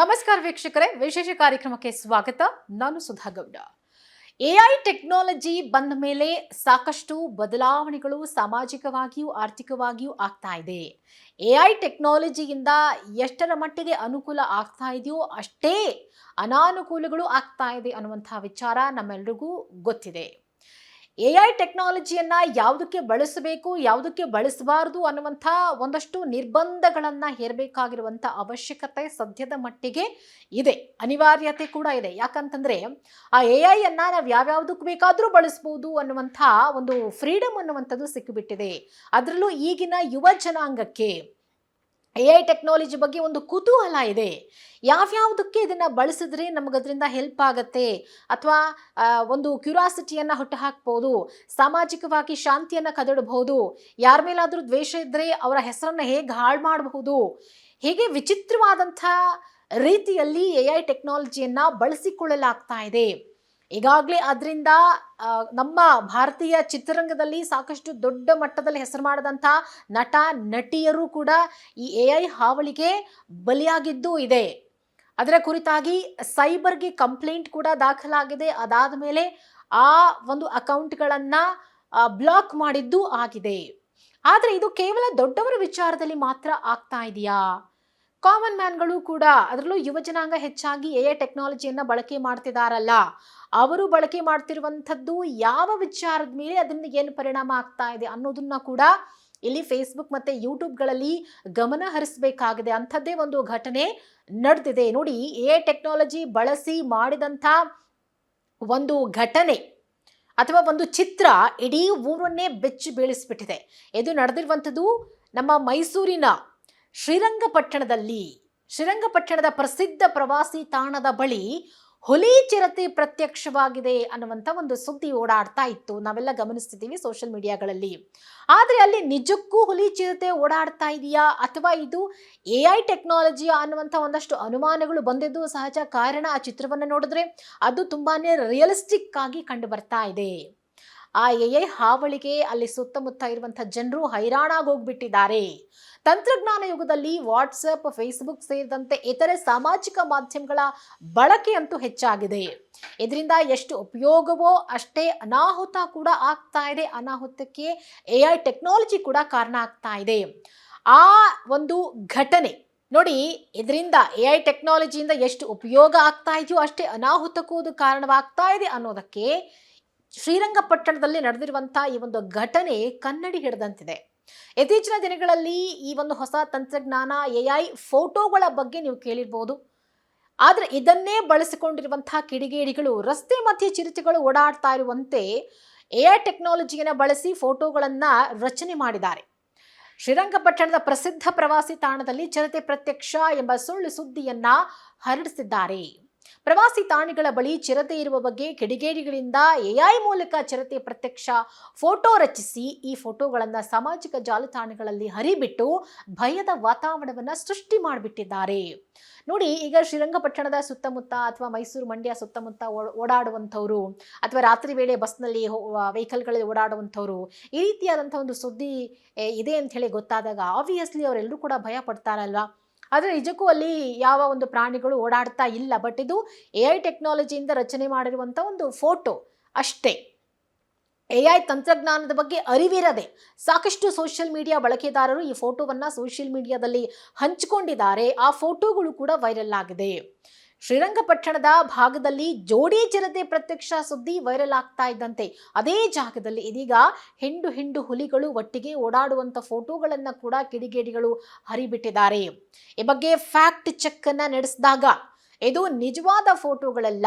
ನಮಸ್ಕಾರ ವೀಕ್ಷಕರೇ, ವಿಶೇಷ ಕಾರ್ಯಕ್ರಮಕ್ಕೆ ಸ್ವಾಗತ. ನಾನು ಸುಧಾ ಗೌಡ ಎಐ ಟೆಕ್ನಾಲಜಿ ಬಂದ ಮೇಲೆ ಸಾಕಷ್ಟು ಬದಲಾವಣೆಗಳು ಸಾಮಾಜಿಕವಾಗಿಯೂ ಆರ್ಥಿಕವಾಗಿಯೂ ಆಗ್ತಾ ಇದೆ. ಎಐ ಟೆಕ್ನಾಲಜಿಯಿಂದ ಎಷ್ಟರ ಮಟ್ಟಿಗೆ ಅನುಕೂಲ ಆಗ್ತಾ ಇದೆಯೋ ಅಷ್ಟೇ ಅನಾನುಕೂಲಗಳು ಆಗ್ತಾ ಇದೆ ಅನ್ನುವಂತಹ ವಿಚಾರ ನಮ್ಮೆಲ್ರಿಗೂ ಗೊತ್ತಿದೆ. ಎಐ ಟೆಕ್ನಾಲಜಿಯನ್ನು ಯಾವುದಕ್ಕೆ ಬಳಸಬೇಕು, ಯಾವುದಕ್ಕೆ ಬಳಸಬಾರದು ಅನ್ನುವಂಥ ಒಂದಷ್ಟು ನಿರ್ಬಂಧಗಳನ್ನು ಹೇರಬೇಕಾಗಿರುವಂಥ ಅವಶ್ಯಕತೆ ಸದ್ಯದ ಮಟ್ಟಿಗೆ ಇದೆ. ಅನಿವಾರ್ಯತೆ ಕೂಡ ಇದೆ. ಯಾಕಂತಂದ್ರೆ ಆ ಎ ಐ ಅನ್ನ ನಾವು ಯಾವ್ಯಾವುದಕ್ಕೆ ಬೇಕಾದರೂ ಬಳಸ್ಬೋದು ಅನ್ನುವಂಥ ಒಂದು ಫ್ರೀಡಮ್ ಅನ್ನುವಂಥದ್ದು ಸಿಕ್ಕಿಬಿಟ್ಟಿದೆ. ಅದರಲ್ಲೂ ಈಗಿನ ಯುವ ಜನಾಂಗಕ್ಕೆ ಎ ಐ ಟೆಕ್ನಾಲಜಿ ಬಗ್ಗೆ ಒಂದು ಕುತೂಹಲ ಇದೆ. ಯಾವ್ಯಾವುದಕ್ಕೆ ಇದನ್ನು ಬಳಸಿದ್ರೆ ನಮಗದರಿಂದ ಹೆಲ್ಪ್ ಆಗುತ್ತೆ? ಅಥವಾ ಒಂದು ಕ್ಯೂರಾಸಿಟಿಯನ್ನು ಹುಟ್ಟು ಹಾಕ್ಬೋದು ಸಾಮಾಜಿಕವಾಗಿ ಶಾಂತಿಯನ್ನು ಕದಡಬಹುದು? ಯಾರ ಮೇಲಾದರೂ ದ್ವೇಷ ಇದ್ದರೆ ಅವರ ಹೆಸರನ್ನು ಹೇಗೆ ಹಾಳು ಮಾಡಬಹುದು? ಹೀಗೆ ವಿಚಿತ್ರವಾದಂಥ ರೀತಿಯಲ್ಲಿ ಎ ಐ ಟೆಕ್ನಾಲಜಿಯನ್ನು ಬಳಸಿಕೊಳ್ಳಲಾಗ್ತಾ ಇದೆ. ಈಗಾಗಲೇ ಅದರಿಂದ ನಮ್ಮ ಭಾರತೀಯ ಚಿತ್ರರಂಗದಲ್ಲಿ ಸಾಕಷ್ಟು ದೊಡ್ಡ ಮಟ್ಟದಲ್ಲಿ ಹೆಸರು ಮಾಡಿದಂಥ ನಟ, ನಟಿಯರು ಕೂಡ ಈ ಎ ಐ ಹಾವಳಿಗೆ ಬಲಿಯಾಗಿದ್ದೂ ಇದೆ. ಅದರ ಕುರಿತಾಗಿ ಸೈಬರ್ಗೆ ಕಂಪ್ಲೇಂಟ್ ಕೂಡ ದಾಖಲಾಗಿದೆ. ಅದಾದ ಮೇಲೆ ಆ ಒಂದು ಅಕೌಂಟ್ಗಳನ್ನು ಬ್ಲಾಕ್ ಮಾಡಿದ್ದು ಆಗಿದೆ. ಆದರೆ ಇದು ಕೇವಲ ದೊಡ್ಡವರ ವಿಚಾರದಲ್ಲಿ ಮಾತ್ರ ಆಗ್ತಾ ಇದೆಯಾ? ಕಾಮನ್ ಮ್ಯಾನ್ಗಳು ಕೂಡ ಅದರಲ್ಲೂ ಯುವ ಜನಾಂಗ ಹೆಚ್ಚಾಗಿ ಎ ಐ ಟೆಕ್ನಾಲಜಿಯನ್ನು ಬಳಕೆ ಮಾಡ್ತಿದಾರಲ್ಲ, ಅವರು ಬಳಕೆ ಮಾಡ್ತಿರುವಂಥದ್ದು ಯಾವ ವಿಚಾರದ ಮೇಲೆ ಅದರಿಂದ ಏನು ಪರಿಣಾಮ ಆಗ್ತಾ ಇದೆ ಅನ್ನೋದನ್ನ ಕೂಡ ಇಲ್ಲಿ ಫೇಸ್ಬುಕ್ ಮತ್ತೆ ಯೂಟ್ಯೂಬ್ಗಳಲ್ಲಿ ಗಮನ ಹರಿಸಬೇಕಾಗಿದೆ. ಅಂಥದ್ದೇ ಒಂದು ಘಟನೆ ನಡೆದಿದೆ. ನೋಡಿ, ಎ ಟೆಕ್ನಾಲಜಿ ಬಳಸಿ ಮಾಡಿದಂಥ ಒಂದು ಘಟನೆ ಅಥವಾ ಒಂದು ಚಿತ್ರ ಇಡೀ ಊರನ್ನೇ ಬೆಚ್ಚಿ ಬೀಳಿಸ್ಬಿಟ್ಟಿದೆ. ಇದು ನಡೆದಿರುವಂಥದ್ದು ನಮ್ಮ ಮೈಸೂರಿನ ಶ್ರೀರಂಗಪಟ್ಟಣದಲ್ಲಿ, ಶ್ರೀರಂಗಪಟ್ಟಣದ ಪ್ರಸಿದ್ಧ ಪ್ರವಾಸಿ ತಾಣದ ಬಳಿ ಹುಲಿ ಚಿರತೆ ಪ್ರತ್ಯಕ್ಷವಾಗಿದೆ ಅನ್ನುವಂಥ ಒಂದು ಸುದ್ದಿ ಓಡಾಡ್ತಾ ಇತ್ತು. ನಾವೆಲ್ಲ ಗಮನಿಸ್ತಿದ್ದೀವಿ ಸೋಷಿಯಲ್ ಮೀಡಿಯಾಗಳಲ್ಲಿ. ಆದರೆ ಅಲ್ಲಿ ನಿಜಕ್ಕೂ ಹುಲಿ ಚಿರತೆ ಓಡಾಡ್ತಾ ಇದೆಯಾ? ಅಥವಾ ಇದು ಎ ಐ ಟೆಕ್ನಾಲಜಿ ಅನ್ನುವಂಥ ಒಂದಷ್ಟು ಅನುಮಾನಗಳು ಬಂದಿದ್ದು ಸಹಜ ಕಾರಣ ಆ ಚಿತ್ರವನ್ನು ನೋಡಿದ್ರೆ? ಅದು ತುಂಬಾನೇ ರಿಯಲಿಸ್ಟಿಕ್ ಆಗಿ ಕಂಡು ಬರ್ತಾ ಇದೆ. ಆ ಎ ಐ ಹಾವಳಿಗೆ ಅಲ್ಲಿ ಸುತ್ತಮುತ್ತ ಇರುವಂಥ ಜನರು ಹೈರಾಣಾಗೋಗ್ಬಿಟ್ಟಿದ್ದಾರೆ. ತಂತ್ರಜ್ಞಾನ ಯುಗದಲ್ಲಿ ವಾಟ್ಸಪ್, ಫೇಸ್ಬುಕ್ ಸೇರಿದಂತೆ ಇತರೆ ಸಾಮಾಜಿಕ ಮಾಧ್ಯಮಗಳ ಬಳಕೆ ಅಂತೂ ಹೆಚ್ಚಾಗಿದೆ. ಇದರಿಂದ ಎಷ್ಟು ಉಪಯೋಗವೋ ಅಷ್ಟೇ ಅನಾಹುತ ಕೂಡ ಆಗ್ತಾ ಇದೆ. ಅನಾಹುತಕ್ಕೆ ಎ ಐ ಟೆಕ್ನಾಲಜಿ ಕೂಡ ಕಾರಣ ಆಗ್ತಾ ಇದೆ. ಆ ಒಂದು ಘಟನೆ ನೋಡಿ, ಇದರಿಂದ ಎ ಐ ಟೆಕ್ನಾಲಜಿಯಿಂದ ಎಷ್ಟು ಉಪಯೋಗ ಆಗ್ತಾ ಇದೆಯೋ ಅಷ್ಟೇ ಅನಾಹುತಕ್ಕೂ ಅದು ಕಾರಣವಾಗ್ತಾ ಇದೆ ಅನ್ನೋದಕ್ಕೆ ಶ್ರೀರಂಗಪಟ್ಟಣದಲ್ಲಿ ನಡೆದಿರುವಂಥ ಈ ಒಂದು ಘಟನೆ ಕನ್ನಡಿ ಹಿಡಿದಂತಿದೆ. ಇತ್ತೀಚಿನ ದಿನಗಳಲ್ಲಿ ಈ ಒಂದು ಹೊಸ ತಂತ್ರಜ್ಞಾನ, ಎ ಐ ಫೋಟೋಗಳ ಬಗ್ಗೆ ನೀವು ಕೇಳಿರ್ಬೋದು. ಆದರೆ ಇದನ್ನೇ ಬಳಸಿಕೊಂಡಿರುವಂತಹ ಕಿಡಿಗೇಡಿಗಳು, ರಸ್ತೆ ಮಧ್ಯೆ ಚಿರತೆಗಳು ಓಡಾಡ್ತಾ ಇರುವಂತೆ ಎ ಐ ಟೆಕ್ನಾಲಜಿಯನ್ನು ಬಳಸಿ ಫೋಟೋಗಳನ್ನು ರಚನೆ ಮಾಡಿದ್ದಾರೆ. ಶ್ರೀರಂಗಪಟ್ಟಣದ ಪ್ರಸಿದ್ಧ ಪ್ರವಾಸಿ ತಾಣದಲ್ಲಿ ಚಿರತೆ ಪ್ರತ್ಯಕ್ಷ ಎಂಬ ಸುಳ್ಳು ಸುದ್ದಿಯನ್ನ ಹರಡಿಸಿದ್ದಾರೆ. ಪ್ರವಾಸಿ ತಾಣಗಳ ಬಳಿ ಚಿರತೆ ಇರುವ ಬಗ್ಗೆ ಕಿಡಿಗೇಡಿಗಳಿಂದ ಎಐ ಮೂಲಕ ಚಿರತೆ ಪ್ರತ್ಯಕ್ಷ ಫೋಟೋ ರಚಿಸಿ ಈ ಫೋಟೋಗಳನ್ನು ಸಾಮಾಜಿಕ ಜಾಲತಾಣಗಳಲ್ಲಿ ಹರಿಬಿಟ್ಟು ಭಯದ ವಾತಾವರಣವನ್ನು ಸೃಷ್ಟಿ ಮಾಡಿಬಿಟ್ಟಿದ್ದಾರೆ. ನೋಡಿ, ಈಗ ಶ್ರೀರಂಗಪಟ್ಟಣದ ಸುತ್ತಮುತ್ತ ಅಥವಾ ಮೈಸೂರು ಮಂಡ್ಯ ಸುತ್ತಮುತ್ತ ಓಡಾಡುವಂಥವ್ರು ಅಥವಾ ರಾತ್ರಿ ವೇಳೆ ಬಸ್ನಲ್ಲಿ ವೆಹಿಕಲ್ಗಳಲ್ಲಿ ಓಡಾಡುವಂಥವ್ರು ಈ ರೀತಿಯಾದಂಥ ಒಂದು ಸುದ್ದಿ ಇದೆ ಅಂತ ಹೇಳಿ ಗೊತ್ತಾದಾಗ ಆಬ್ವಿಯಸ್ಲಿ ಅವರೆಲ್ಲರೂ ಕೂಡ ಭಯ ಪಡ್ತಾರಲ್ವಾ? ಆದರೆ ನಿಜಕ್ಕೂ ಅಲ್ಲಿ ಯಾವ ಒಂದು ಪ್ರಾಣಿಗಳು ಓಡಾಡ್ತಾ ಇಲ್ಲ. ಬಟ್ ಇದು ಎ ಐ ಟೆಕ್ನಾಲಜಿಯಿಂದ ರಚನೆ ಮಾಡಿರುವಂಥ ಒಂದು ಫೋಟೋ ಅಷ್ಟೇ. ಎ ಐ ತಂತ್ರಜ್ಞಾನದ ಬಗ್ಗೆ ಅರಿವಿರದೆ ಸಾಕಷ್ಟು ಸೋಷಿಯಲ್ ಮೀಡಿಯಾ ಬಳಕೆದಾರರು ಈ ಫೋಟೋವನ್ನು ಸೋಷಿಯಲ್ ಮೀಡಿಯಾದಲ್ಲಿ ಹಂಚಿಕೊಂಡಿದ್ದಾರೆ. ಆ ಫೋಟೋಗಳು ಕೂಡ ವೈರಲ್ ಆಗಿದೆ. ಶ್ರೀರಂಗಪಟ್ಟಣದ ಭಾಗದಲ್ಲಿ ಜೋಡಿ ಜನತೆ ಪ್ರತ್ಯಕ್ಷ ಸುದ್ದಿ ವೈರಲ್ ಆಗ್ತಾ ಇದ್ದಂತೆ. ಅದೇ ಜಾಗದಲ್ಲಿ ಇದೀಗ ಹೆಂಡು ಹೆಂಡು ಹುಲಿಗಳು ಒಟ್ಟಿಗೆ ಓಡಾಡುವಂತ ಫೋಟೋಗಳನ್ನು ಕೂಡ ಕಿಡಿಗೇಡಿಗಳು ಹರಿಬಿಟ್ಟಿದ್ದಾರೆ. ಈ ಬಗ್ಗೆ ಫ್ಯಾಕ್ಟ್ ಚೆಕ್ ಅನ್ನ ನಡೆಸಿದಾಗ ಇದು ನಿಜವಾದ ಫೋಟೋಗಳಲ್ಲ.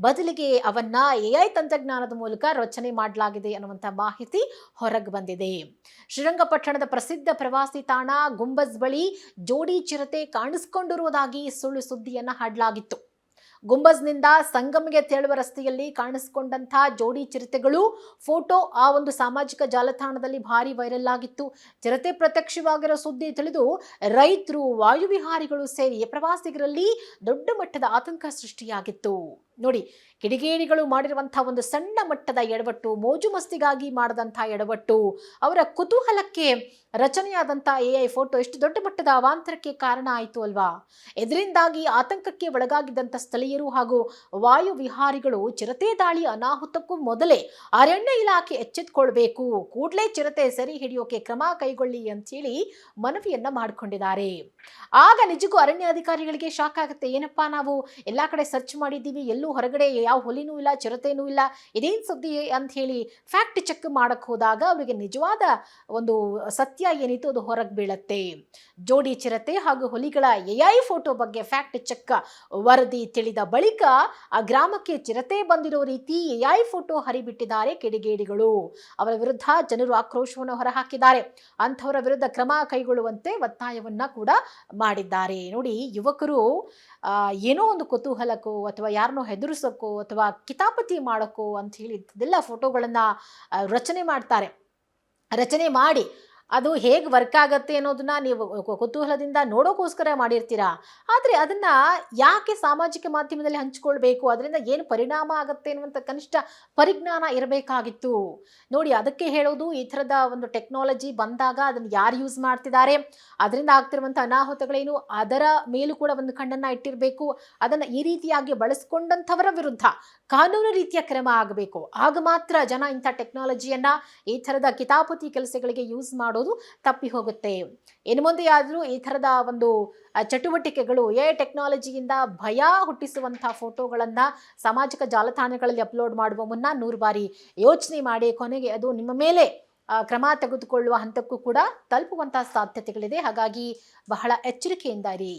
ಬದಲಿಗೆ ಅವನ್ನ ಐ ತಂತ್ರಜ್ಞಾನದ ಮೂಲಕ ರಚನೆ ಮಾಡಲಾಗಿದೆ ಅನ್ನುವಂಥ ಮಾಹಿತಿ ಹೊರಗೆ ಬಂದಿದೆ. ಶ್ರೀರಂಗಪಟ್ಟಣದ ಪ್ರಸಿದ್ಧ ಪ್ರವಾಸಿ ತಾಣ ಗುಂಬಜ್ ಬಳಿ ಜೋಡಿ ಚಿರತೆ ಕಾಣಿಸಿಕೊಂಡಿರುವುದಾಗಿ ಸುಳ್ಳು ಸುದ್ದಿಯನ್ನು ಹಾಡಲಾಗಿತ್ತು. ಗುಂಬಜ್ನಿಂದ ಸಂಗಮ್ಗೆ ತೆರಳುವ ರಸ್ತೆಯಲ್ಲಿ ಕಾಣಿಸಿಕೊಂಡಂತಹ ಜೋಡಿ ಚಿರತೆಗಳು, ಫೋಟೋ, ಆ ಒಂದು ಸಾಮಾಜಿಕ ಜಾಲತಾಣದಲ್ಲಿ ಭಾರಿ ವೈರಲ್ ಆಗಿತ್ತು. ಚಿರತೆ ಪ್ರತ್ಯಕ್ಷವಾಗಿರೋ ಸುದ್ದಿ ತಿಳಿದು ರೈತರು ವಾಯುವಿಹಾರಿಗಳು ಸೇರಿ ಪ್ರವಾಸಿಗರಲ್ಲಿ ದೊಡ್ಡ ಮಟ್ಟದ ಆತಂಕ ಸೃಷ್ಟಿಯಾಗಿತ್ತು. ನೋಡಿ, ಕಿಡಿಗೇಡಿಗಳು ಮಾಡಿರುವಂಥ ಒಂದು ಸಣ್ಣ ಮಟ್ಟದ ಎಡವಟ್ಟು, ಮೋಜು ಮಸ್ತಿಗಾಗಿ ಮಾಡಿದಂಥ ಎಡವಟ್ಟು, ಅವರ ಕುತೂಹಲಕ್ಕೆ ರಚನೆಯಾದಂಥ ಎ ಐ ಫೋಟೋ ಎಷ್ಟು ದೊಡ್ಡ ಮಟ್ಟದ ಅವಾಂತರಕ್ಕೆ ಕಾರಣ ಆಯಿತು ಅಲ್ವಾ? ಇದರಿಂದಾಗಿ ಆತಂಕಕ್ಕೆ ಒಳಗಾಗಿದ್ದಂಥ ಸ್ಥಳೀಯರು ಹಾಗೂ ವಾಯು ವಿಹಾರಿಗಳು ಚಿರತೆ ದಾಳಿ ಅನಾಹುತಕ್ಕೂ ಮೊದಲೇ ಅರಣ್ಯ ಇಲಾಖೆ ಎಚ್ಚೆತ್ಕೊಳ್ಬೇಕು, ಕೂಡಲೇ ಚಿರತೆ ಸರಿ ಹಿಡಿಯೋಕೆ ಕ್ರಮ ಕೈಗೊಳ್ಳಿ ಅಂತೇಳಿ ಮನವಿಯನ್ನ ಮಾಡಿಕೊಂಡಿದ್ದಾರೆ. ಆಗ ನಿಜಕ್ಕೂ ಅರಣ್ಯ ಅಧಿಕಾರಿಗಳಿಗೆ ಶಾಕ್ ಆಗುತ್ತೆ. ಏನಪ್ಪಾ ನಾವು ಎಲ್ಲಾ ಕಡೆ ಸರ್ಚ್ ಮಾಡಿದ್ದೀವಿ, ಎಲ್ಲೂ ಹೊರಗಡೆ ಯಾವ ಹೊಲಿನೂ ಇಲ್ಲ, ಚಿರತೆನೂ ಇಲ್ಲ, ಇದೇನು ಸುದ್ದಿ ಅಂತ ಹೇಳಿ ಫ್ಯಾಕ್ಟ್ ಚೆಕ್ ಮಾಡಕ್ಕೆ ಹೋದಾಗ ಅವರಿಗೆ ನಿಜವಾದ ಒಂದು ಸತ್ಯ ಏನಿತ್ತು ಅದು ಹೊರಗೆ ಬೀಳತ್ತೆ. ಜೋಡಿ ಚಿರತೆ ಹಾಗೂ ಹುಲಿಗಳ ಎಐ ಫೋಟೋ ಬಗ್ಗೆ ಫ್ಯಾಕ್ಟ್ ಚೆಕ್ ವರದಿ ತಿಳಿದ ಬಳಿಕ ಆ ಗ್ರಾಮಕ್ಕೆ ಚಿರತೆ ಬಂದಿರೋ ರೀತಿ ಎಐ ಫೋಟೋ ಹರಿಬಿಟ್ಟಿದ್ದಾರೆ ಕಿಡಿಗೇಡಿಗಳು. ಅವರ ವಿರುದ್ಧ ಜನರು ಆಕ್ರೋಶವನ್ನು ಹೊರಹಾಕಿದ್ದಾರೆ. ಅಂಥವರ ವಿರುದ್ಧ ಕ್ರಮ ಕೈಗೊಳ್ಳುವಂತೆ ಒತ್ತಾಯವನ್ನ ಕೂಡ ಮಾಡಿದ್ದಾರೆ. ನೋಡಿ, ಯುವಕರು ಏನೋ ಒಂದು ಕುತೂಹಲಕ್ಕೋ ಅಥವಾ ಯಾರನ್ನೋ ಹೆದರಿಸೋಕ್ಕೋ ಅಥವಾ ಕಿತಾಪತಿ ಮಾಡೋಕ್ಕೋ ಅಂತ ಹೇಳಿ ಇದೆಲ್ಲ ಫೋಟೋಗಳನ್ನು ರಚನೆ ಮಾಡ್ತಾರೆ. ರಚನೆ ಮಾಡಿ ಅದು ಹೇಗೆ ವರ್ಕ್ ಆಗುತ್ತೆ ಅನ್ನೋದನ್ನ ನೀವು ಕುತೂಹಲದಿಂದ ನೋಡೋಕ್ಕೋಸ್ಕರ ಮಾಡಿರ್ತೀರಾ? ಆದರೆ ಅದನ್ನ ಯಾಕೆ ಸಾಮಾಜಿಕ ಮಾಧ್ಯಮದಲ್ಲಿ ಹಂಚಿಕೊಳ್ಬೇಕು? ಅದರಿಂದ ಏನು ಪರಿಣಾಮ ಆಗುತ್ತೆ ಅನ್ನುವಂಥ ಕನಿಷ್ಠ ಪರಿಜ್ಞಾನ ಇರಬೇಕಾಗಿತ್ತು. ನೋಡಿ, ಅದಕ್ಕೆ ಹೇಳೋದು ಈ ಥರದ ಒಂದು ಟೆಕ್ನಾಲಜಿ ಬಂದಾಗ ಅದನ್ನು ಯಾರು ಯೂಸ್ ಮಾಡ್ತಿದ್ದಾರೆ? ಅದರಿಂದ ಆಗ್ತಿರುವಂಥ ಅನಾಹುತಗಳೇನು ಅದರ ಮೇಲೂ ಕೂಡ ಒಂದು ಕಣ್ಣನ್ನು ಇಟ್ಟಿರಬೇಕು? ಅದನ್ನು ಈ ರೀತಿಯಾಗಿ ಬಳಸ್ಕೊಂಡಂಥವರ ವಿರುದ್ಧ ಕಾನೂನು ರೀತಿಯ ಕ್ರಮ ಆಗಬೇಕು. ಆಗ ಮಾತ್ರ ಜನ ಇಂಥ ಟೆಕ್ನಾಲಜಿಯನ್ನು ಈ ಥರದ ಕಿತಾಪತಿ ಕೆಲಸಗಳಿಗೆ ಯೂಸ್ ಮಾಡೋದು ತಪ್ಪಿ ಹೋಗುತ್ತೆ ಇನ್ನು ಮುಂದೆ ಆದರೂ ಈ ಥರದ ಒಂದು ಚಟುವಟಿಕೆಗಳು ಎ ಟೆಕ್ನಾಲಜಿಯಿಂದ ಭಯ ಹುಟ್ಟಿಸುವಂಥ ಫೋಟೋಗಳನ್ನು ಸಾಮಾಜಿಕ ಜಾಲತಾಣಗಳಲ್ಲಿ ಅಪ್ಲೋಡ್ ಮಾಡುವ ಮುನ್ನ ನೂರು ಬಾರಿ ಯೋಚನೆ ಮಾಡಿ, ಕೊನೆಗೆ ಅದು ನಿಮ್ಮ ಮೇಲೆ ಕ್ರಮ ತೆಗೆದುಕೊಳ್ಳುವ ಹಂತಕ್ಕೂ ಕೂಡ ತಲುಪುವಂತಹ ಸಾಧ್ಯತೆಗಳಿದೆ. ಹಾಗಾಗಿ ಬಹಳ ಎಚ್ಚರಿಕೆಯಿಂದ ಇರಿ